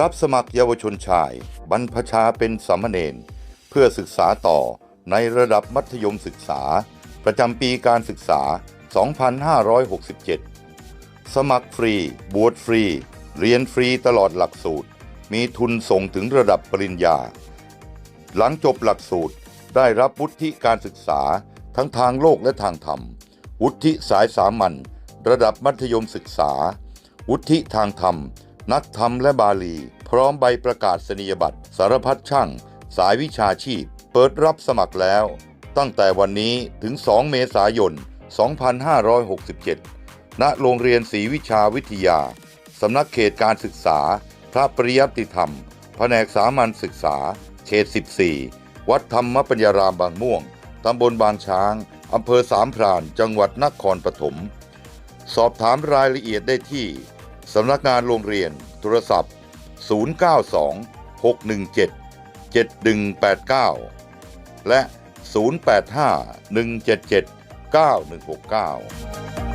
รับสมัครเยาวชนชาย บรรพชาเป็นสามเณรเพื่อศึกษาต่อในระดับมัธยมศึกษา ประจำปีการศึกษา 2567 สมัครฟรี บวชฟรี เรียนฟรีตลอดหลักสูตร มีทุนส่งถึงระดับปริญญา หลังจบหลักสูตรได้รับวุฒิการศึกษาทั้งทางโลกและทางธรรม วุฒิสายสามัญระดับมัธยมศึกษา วุฒิทางธรรม นักธรรมและบาลี พร้อมใบประกาศนียบัตร สารพัดช่าง สายวิชาชีพ เปิดรับสมัครแล้ว ตั้งแต่วันนี้ถึง 2 เมษายน 2567 ณ โรงเรียนศรีวิชาวิทยา สำนักเขตการศึกษา พระปริยัติธรรม แผนกสามัญศึกษา เขต 14 วัดธรรมปัญญารามบางม่วง ตำบลบางช้าง อำเภอสามพราน จังหวัดนครปฐม สอบถามรายละเอียดได้ที่ สำนักงานโรงเรียน โทรศัพท์ 092 617 7189 และ 085 177 9169